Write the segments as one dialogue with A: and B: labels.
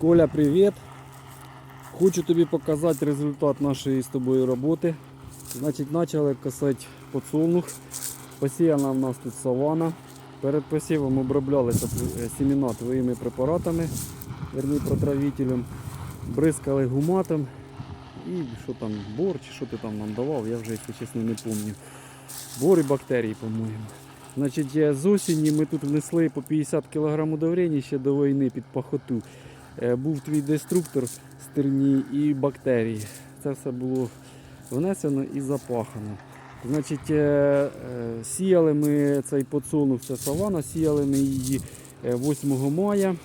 A: Коля, привіт! Хочу тобі показати результат нашої з тобою роботи. Значить, почали косити подсолнух. Посіяна в нас тут савана. Перед посівом оброблялися е, сімена твоїми препаратами, верні протравителем. Бризкали гуматом. І що там, бор чи що ти там нам давав, я вже, якщо чесно, не пам'ятаю. Бор і бактерії, по-моєму. Значить, з осені ми тут внесли по 50 кг удобрень ще до війни під пахоту. Е, Був твій деструктор стерні і бактерії. Це все було внесено і запахано. Значить, е, е, сіяли ми цей подсолнух, це савана, сіяли ми її е, 8 мая.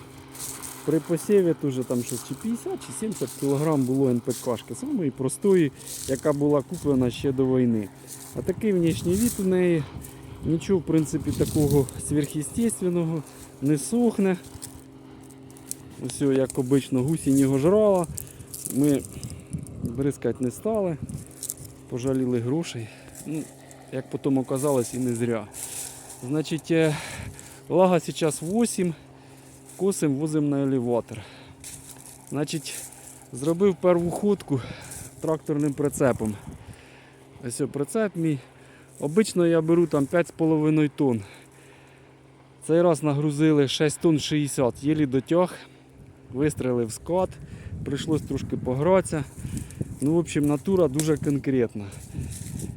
A: При посіві теж там щось чи 50 чи 70 кг було НПКшки, самої простої, яка була куплена ще до війни. А такий внішній від у неї. Нічого, в принципі, такого сверхъестественного, не сохне. Ось, як обично, гусінь його жрала. Ми бризкати не стали, пожаліли грошей. Ну, як потім оказалось, і не зря. Значить, лага зараз 8, косим возимо на елеватор. Значить, зробив перву ходку тракторним прицепом. Ось прицеп мій. Обично я беру там 5,5 тонн. Цей раз нагрузили 6 тонн 60, єлі дотяг, вистрелив склад, прийшлось трошки погратися. Ну, в общем, натура дуже конкретна.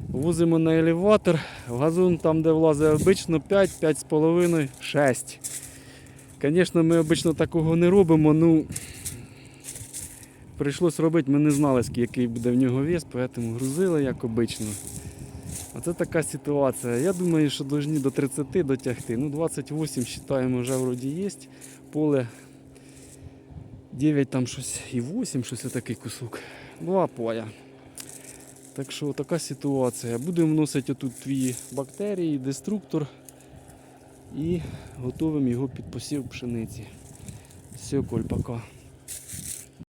A: Возимо на елеватор, газон там, де влазить обично 5, 5,5, 6. Звісно, ми обично такого не робимо, ну прийшлось робити, ми не знали, який буде в нього вес, тому грузили як обично. Оце така ситуація. Я думаю, що повинні до 30 дотягти. Ну, 28 вважаємо, вже вроді є. Поле 9 там щось і 8, щось такий кусок. Два поя. Так що така ситуація. Будемо вносити отут твої бактерії, деструктор і готуємо його під посів пшениці. Все, Коль, пока.